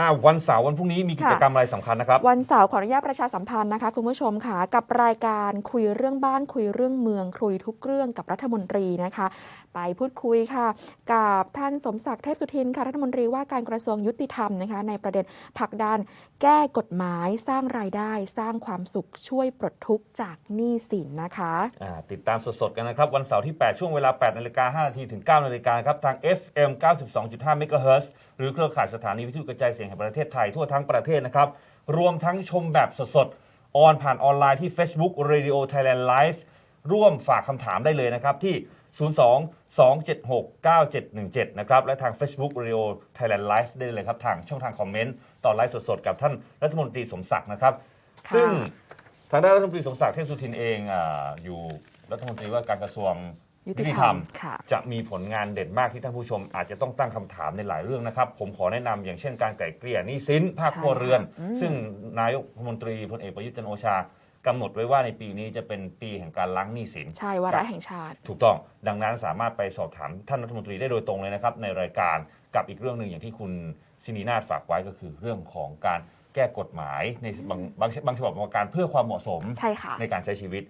อ่าวันเสาร์วันพรุ่งนี้มีกิจกรรมอะไรสำคัญนะครับ วันเสาร์ขออนุญาตประชาสัมพันธ์นะคะคุณผู้ชมค่ะกับรายการคุยเรื่องบ้านคุยเรื่องเมืองคุยทุกเรื่องกับรัฐมนตรีนะคะ ไปพูดคุยค่ะ กับท่านสมศักดิ์เทพสุทินค่ะรัฐมนตรีว่าการกระทรวงยุติธรรมนะคะ ในประเด็นผลักดันแก้กฎหมายสร้างรายได้ สร้างความสุขช่วยปลดทุกข์จากหนี้สินนะคะอ่าติดตามสดๆกันนะครับ วันเสาร์ที่ 8 ช่วงเวลา8นาฬิกา5นาทีถึง9นาฬิกาครับทาง FM 92.5เมกะเฮิรตซ์หรือเครือข่ายสถานีวิทยุกระจายเสียงแห่งประเทศไทยทั่วทั้งประเทศนะครับ รวมทั้งชมแบบสดๆ ออนผ่านออนไลน์ที่ Facebook Radio Thailand Live ร่วมฝากคำถามได้เลยนะครับที่ 02 276 9717 นะครับ และทาง Facebook Radio Thailand Live ได้เลยครับ ทางช่องทางคอมเมนต์ตอนไลฟ์สดๆ กับท่านรัฐมนตรีสมศักดิ์นะครับ ค่ะ ซึ่งทางด้านรัฐมนตรีสมศักดิ์เทพสุทินเองอาอยู่รัฐมนตรีว่าการกระทรวง ยุยุติติธธรรรรมมค่ะ จะมีผลงานเด่นมากที่ท่านผู้ชม อาจจะต้องตั้งคำถามในหลายเรื่องนะครับ ผมขอแนะนำอย่างเช่นการไกล่เกลี่ยหนี้สินภาคใช่ครัวเรือนค่ะอืมซึ่งนายกรัฐมนตรีพลเอกประยุทธ์จันทร์โอชากำหนดไว้ว่าในปีนี้จะเป็นปีแห่งการล้างหนี้สิน ใช่วาระแห่งชาติ ถูกต้อง ดังนั้นสามารถไปสอบถามท่านรัฐมนตรีได้โดยตรงเลยนะครับ ในรายการกับอีกเรื่องหนึ่งอย่างที่คุณซินีนาฏฝากไว้ก็คือเรื่องของการแก้กฎหมายในบางบางบางฉบับบางการเพื่อความเหมาะสมใช่ค่ะในการใช้ชีวิต